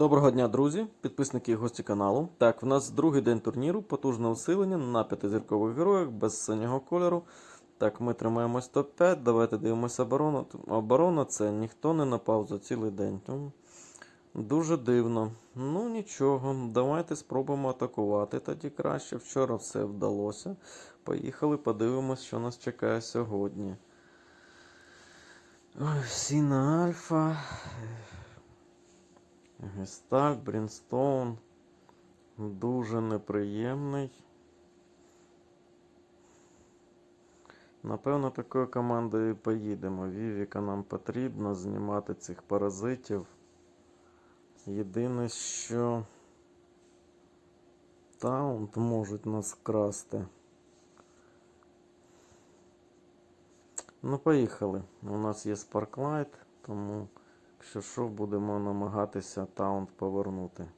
Доброго дня, друзі, підписники і гості каналу. Так, в нас другий день турніру, потужне усилення на п'ятизіркових героях без синього кольору. Так, ми тримаємось топ-5. Давайте дивимося оборону. Оборона це ніхто не напав за цілий день. Дуже дивно. Ну нічого, давайте спробуємо атакувати тоді краще. Вчора все вдалося. Поїхали, подивимось, що нас чекає сьогодні. Ой, Сіна Альфа. Гестальт, Брінстоун. Дуже неприємний. Напевно, такою командою і поїдемо. Вівіка нам потрібно знімати цих паразитів. Єдине, що таунт можуть нас вкрасти. Ну, поїхали. У нас є Sparklight, тому, якщо що, будемо намагатися таунт повернути.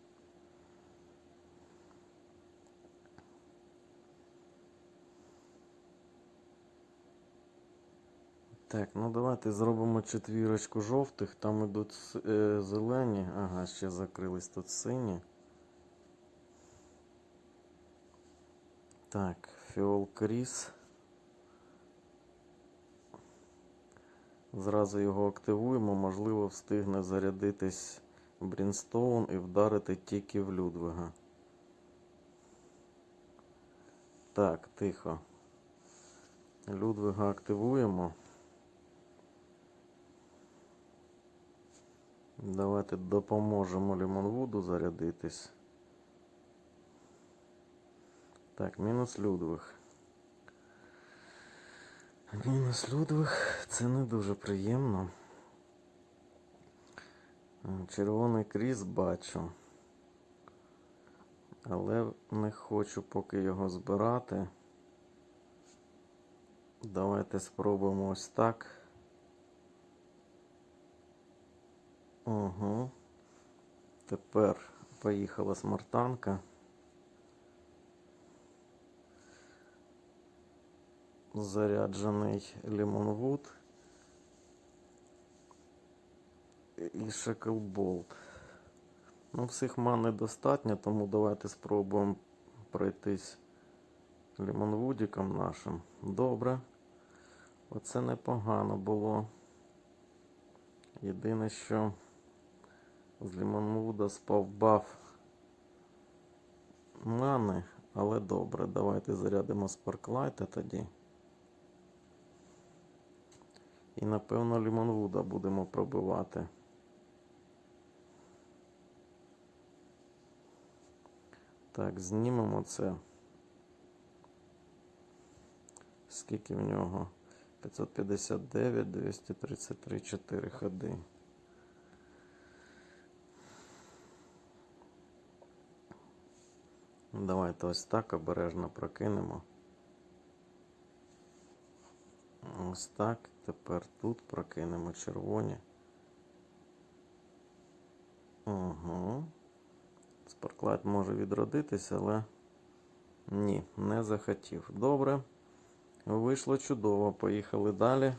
Так, ну давайте зробимо четвірочку жовтих. Там ідуть е, зелені. Ага, ще закрились тут сині. Так, Фіол Кріс. Зразу його активуємо, можливо, встигне зарядитись Брінстоун і вдарити тільки в Людвига. Так, тихо. Людвига активуємо. Давайте допоможемо Лімонвуду зарядитись. Так, мінус Людвиг. Мінус Людвиг це не дуже приємно. Червоний кріс бачу. Але не хочу поки його збирати. Давайте спробуємо ось так. Угу. Тепер поїхала смартанка. Заряджений Лімонвуд і Шеклболт. Ну, всіх ман недостатньо, тому давайте спробуємо пройтись Лімонвудіком нашим. Добре. Оце непогано було. Єдине, що з Лімонвуда спав баф мани, але добре, давайте зарядимо Спарклайта тоді. І напевно Лімонвуда будемо пробивати. Так, знімемо це. Скільки в нього? 559, 233, 4 ходи. Давайте ось так обережно прокинемо. Ось так. Тепер тут прокинемо червоні. Угу. Спарклайт може відродитися, але ні, не захотів. Добре. Вийшло чудово. Поїхали далі.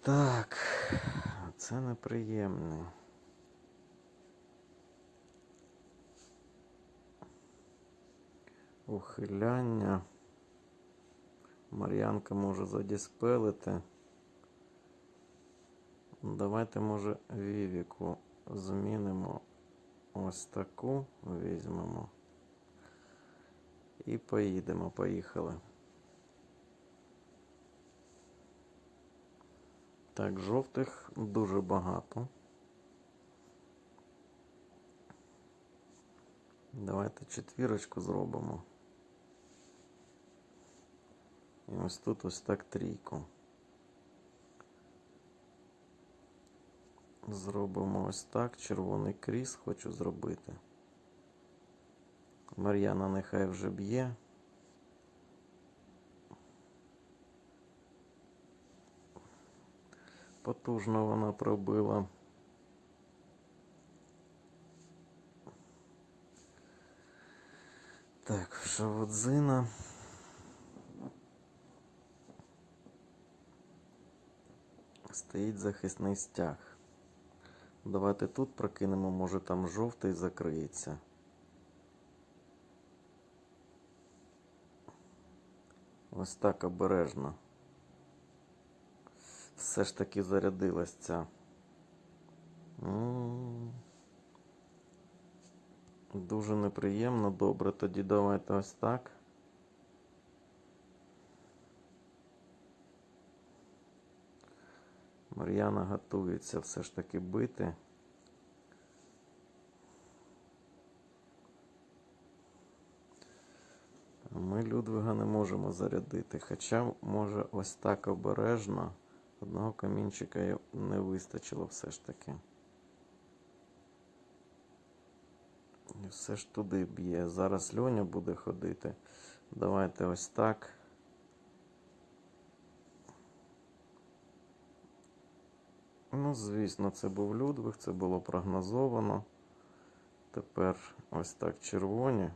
Так, це неприємне. Ухиляння. Мар'янка може задіспелити. Давайте, може, Вівіку змінимо ось таку візьмемо. І поїдемо, поїхали. Так, жовтих дуже багато. Давайте четвірочку зробимо. І ось тут ось так трійку. Зробимо ось так. Червоний кріс хочу зробити. Мар'яна нехай вже б'є. Потужно вона пробила. Так, Шаводзина. Стоїть захисний стяг. Давайте тут прокинемо, може там жовтий закриється. Ось так обережно. Все ж таки зарядилась ця. Дуже неприємно. Добре, тоді давайте ось так. Мар'яна готується все ж таки бити. Ми Людвига не можемо зарядити, хоча може ось так обережно. Одного камінчика не вистачило все ж таки. І все ж туди б'є. Зараз Льоня буде ходити. Давайте ось так. Ну, звісно, це був Людвиг, це було прогнозовано. Тепер ось так червоні.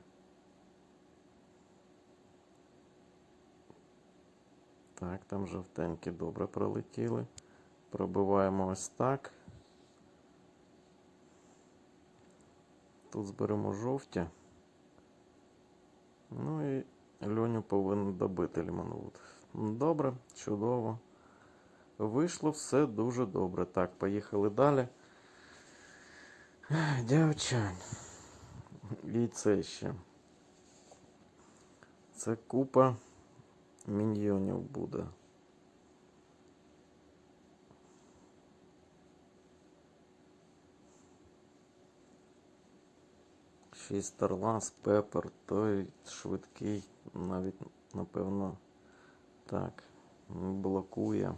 Так, там жовтенькі добре пролетіли. Пробиваємо ось так. Тут зберемо жовті. Ну і Льоню повинен добити Лімонвуд. Добре, чудово. Вийшло все дуже добре. Так, поїхали далі. Ех, Дівчань. І це ще. Це купа міньйонів буде. Й Пепер, той швидкий, навіть, напевно, так, блокує.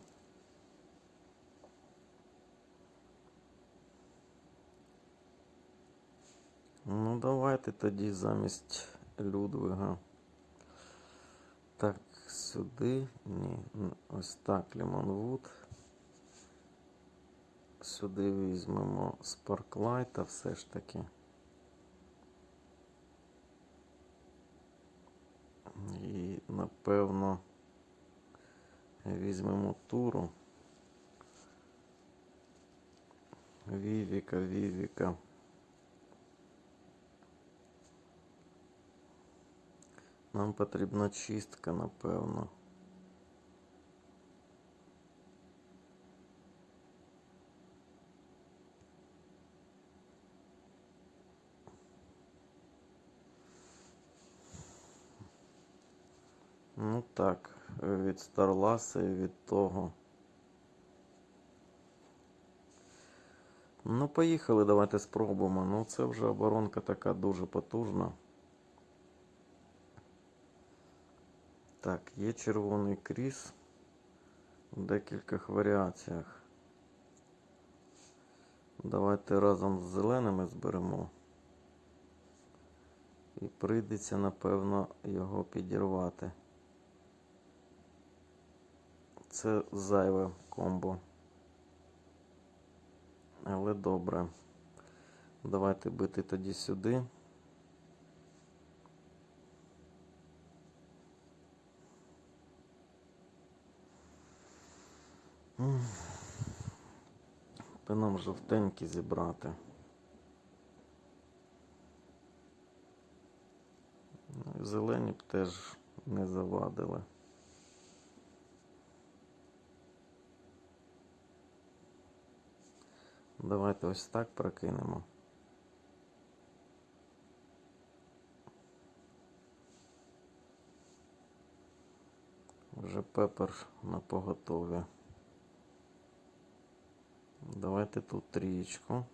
Ну, давайте тоді замість Людвига. Так, сюди. Ні. Ось так, Лімонвуд. Сюди візьмемо Спарклайта все ж таки. І напевно візьмемо туру. Вівіка, Вівіка. Нам потрібна чистка, напевно. Ну так, від Старласа і від того. Ну, поїхали, давайте спробуємо. Ну, це вже оборонка така дуже потужна. Так, є червоний кріс в декількох варіаціях. Давайте разом з зеленими зберемо. І прийдеться, напевно, його підірвати. Це зайве комбо. Але добре. Давайте бити тоді сюди. Та нам жовтенькі зібрати. Ну, і зелені б теж не завадили. Давайте ось так прокинемо. Вже пепер на поготові. Давайте тут трієчку.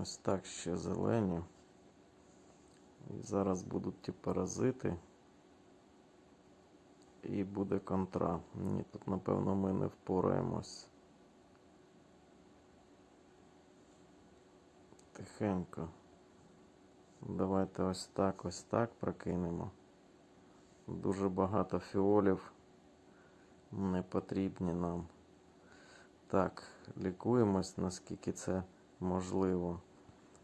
Ось так ще зелені. І зараз будуть ті паразити. І буде контра. Ні, тут, напевно, ми не впораємось. Тихенько. Давайте ось так, ось так прокинемо. Дуже багато фіолів не потрібні нам. Так, лікуємось, наскільки це можливо.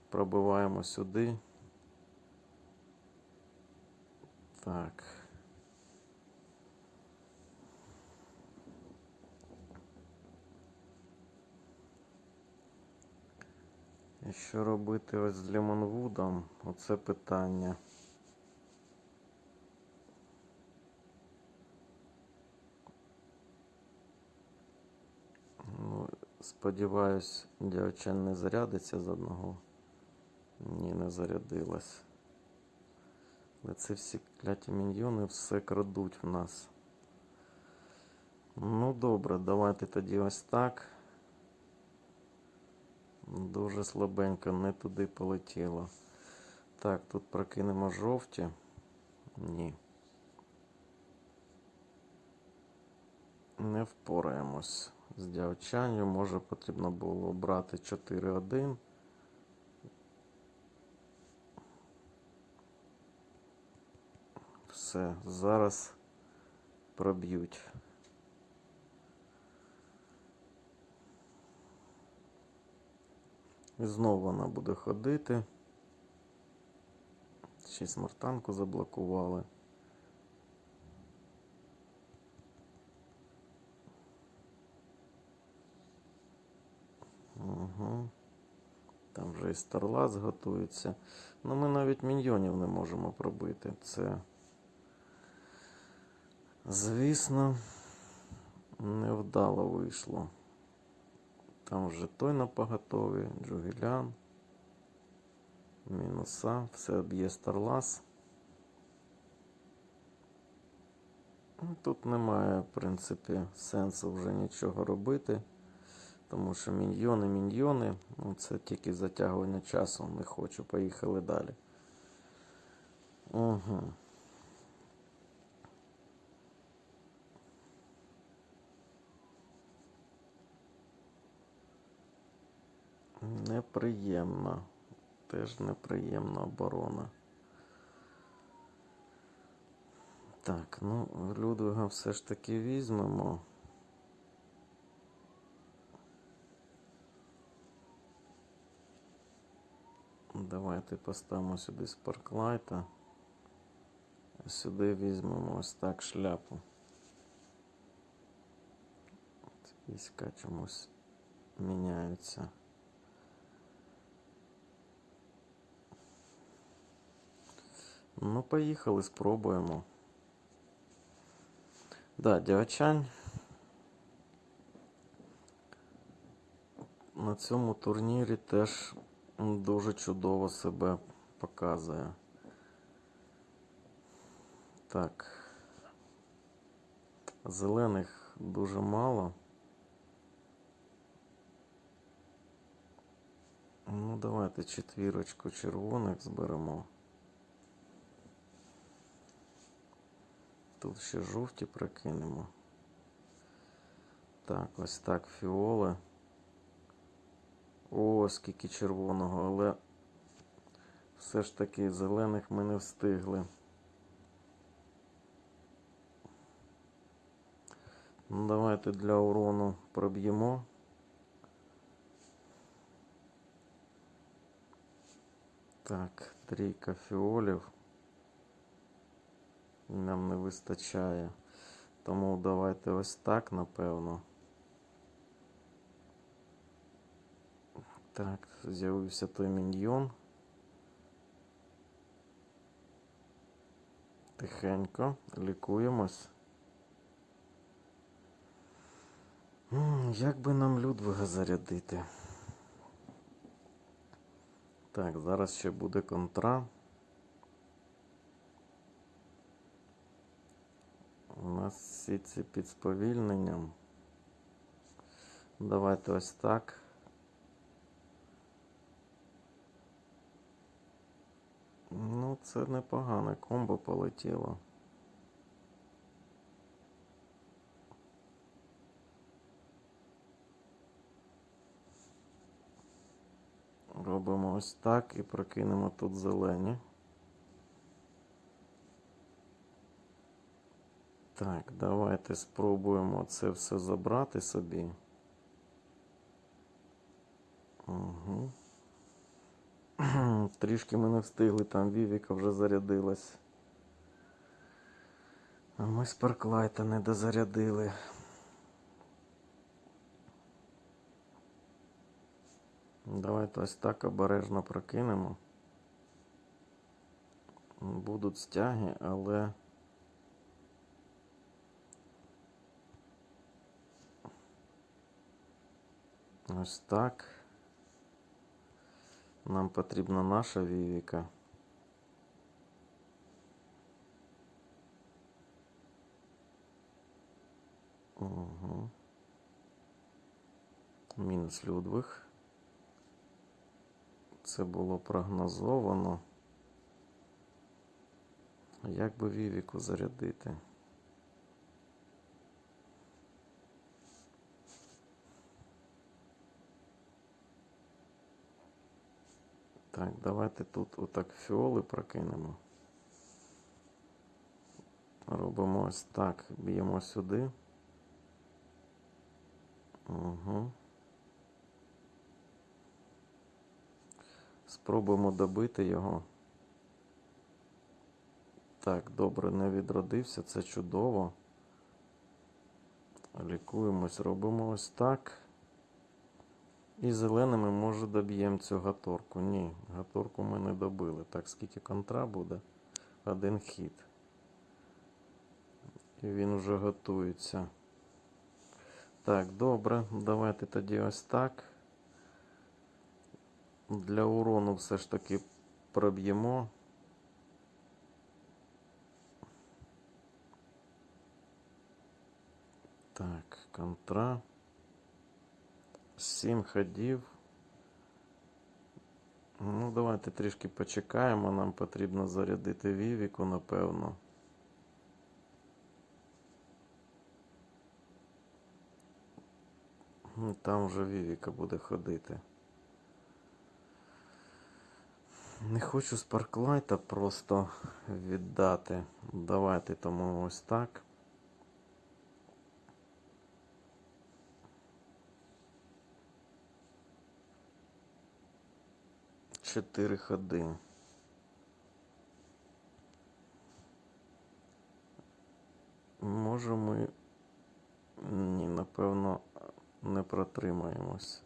Пробиваємо сюди. Так. І що робити ось з Лімонвудом? Оце питання. Сподіваюсь, дівчан не зарядиться з одного. Ні, не зарядилась. Але це всі кляті міньйони все крадуть в нас. Ну добре, давайте тоді ось так. Дуже слабенько, не туди полетіло. Так, тут прокинемо жовті. Ні. Не впораємось з дівчанню. Може потрібно було брати 4-1. Все, зараз проб'ють. І знову вона буде ходити. Ще й заблокували. Вже і Старлас готується. Ну ми навіть міньйонів не можемо пробити. Це, звісно, невдало вийшло. Там вже той на поготові, Джугілян, мінуса, все б'є Старлас. Тут немає, в принципі, сенсу вже нічого робити, тому що міньйони, міньйони, ну, це тільки затягування часу, не хочу, поїхали далі. Угу. Неприємна. Теж неприємна оборона. Так, ну, Людвига все ж таки візьмемо. Давайте поставимо сюди спарклайта. Сюди візьмемо ось так шляпу. Війська чомусь міняються. Ну, поїхали, спробуємо. Да, Дівчань на цьому турнірі теж дуже чудово себе показує. Так. Зелених дуже мало. Ну, давайте четвірочку червоних зберемо. Тут ще жовті прокинемо. Так, ось так фіоли. О, скільки червоного, але все ж таки зелених ми не встигли. Ну, давайте для урону проб'ємо. Так, трійка фіолів. Нам не вистачає. Тому давайте ось так, напевно. Так, з'явився той міньйон. Тихенько, лікуємось. Як би нам Людвига зарядити? Так, зараз ще буде контра. У нас всі ці під сповільненням. Давайте ось так. Ну, це непогане комбо полетіло. Робимо ось так і прокинемо тут зелені. Так, давайте спробуємо це все забрати собі. Угу. Трішки ми не встигли, там Вівіка вже зарядилась. А ми Спарклайта не дозарядили. Давайте ось так обережно прокинемо. Будуть стяги, але. Ось так. Нам потрібна наша вівіка. Угу. Мінус Людвиг. Це було прогнозовано. Як би Вівіку зарядити? Так, давайте тут отак фіоли прокинемо. Робимо ось так, б'ємо сюди. Угу. Спробуємо добити його. Так, добре, не відродився, це чудово. Лікуємось, робимо ось так. І зеленими, може, доб'ємо цю гаторку. Ні, гаторку ми не добили. Так, скільки контра буде? Один хід. І він вже готується. Так, добре, давайте тоді ось так. Для урону все ж таки проб'ємо. Так, контра. Сім ходів. Ну, давайте трішки почекаємо. Нам потрібно зарядити Вівіку, напевно. Ну, Там вже Вівіка буде ходити. Не хочу спарклайта просто віддати. Давайте тому ось так. Чотири ходи. Може ми. Ні, напевно, не протримаємось.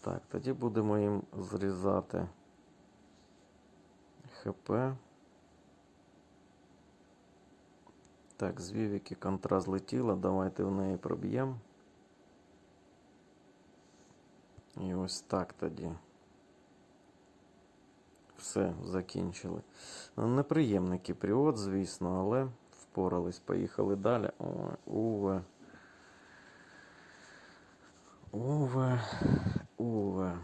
Так, тоді будемо їм зрізати ХП. Так, з Вівіки контра злетіла, давайте в неї проб'ємо. І ось так тоді. Все, закінчили. Ну, Неприємний кіпріот, звісно, але впорались. Поїхали далі. Уве. Уве. Уве.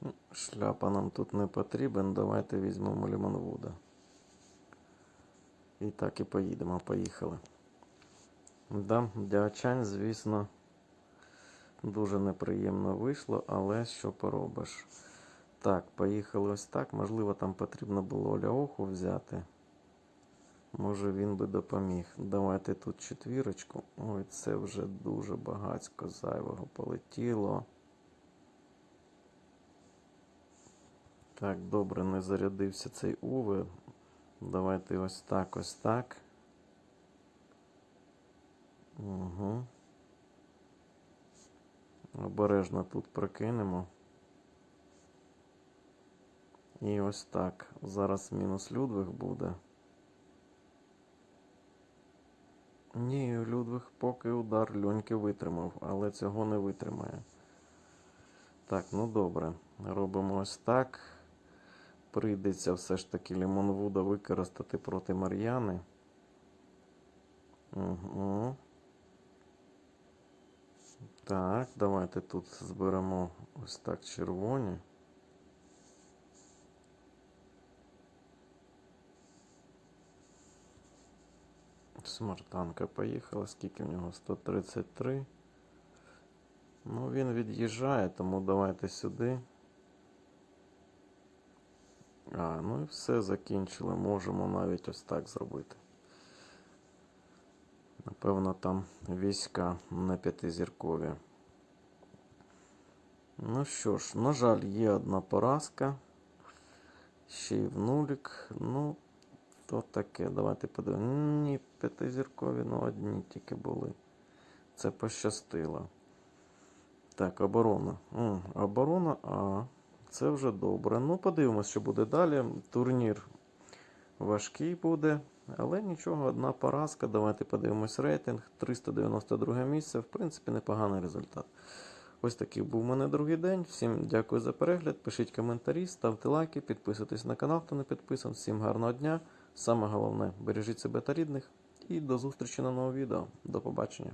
Ну, Шляпа нам тут не потрібен. Давайте візьмемо Лімонвуда. І так і поїдемо. Поїхали. Да, дячань, звісно, дуже неприємно вийшло, але що поробиш. Так, поїхали ось так. Можливо, там потрібно було Оляоху взяти. Може він би допоміг. Давайте тут четвірочку. Ой, це вже дуже багацько зайвого полетіло. Так, добре, не зарядився цей Уве. Давайте ось так, ось так. Угу. Обережно тут прокинемо. І ось так. Зараз мінус Людвиг буде. Ні, Людвиг поки удар Льоньки витримав, але цього не витримає. Так, ну добре. Робимо ось так. Прийдеться все ж таки Лімонвуда використати проти Мар'яни. Угу. Так, давайте тут зберемо ось так червоні. Смартанка поїхала. Скільки в нього? 133. Ну, він від'їжджає, тому давайте сюди. А, ну і все закінчили. Можемо навіть ось так зробити. Напевно, там війська на п'ятизіркові. Ну що ж, на жаль, є одна поразка. Ще й в нулік. Ну, То таке, давайте подивимося. Ні, п'ятизіркові, ну одні тільки були. Це пощастило. Так, оборона. М, оборона, а це вже добре. Ну, подивимось, що буде далі. Турнір важкий буде, але нічого, одна поразка. Давайте подивимось рейтинг. 392 місце. В принципі, непоганий результат. Ось такий був у мене другий день. Всім дякую за перегляд. Пишіть коментарі, ставте лайки, підписуйтесь на канал, хто не підписан. Всім гарного дня. Саме головне, бережіть себе та рідних. І до зустрічі на новому відео. До побачення.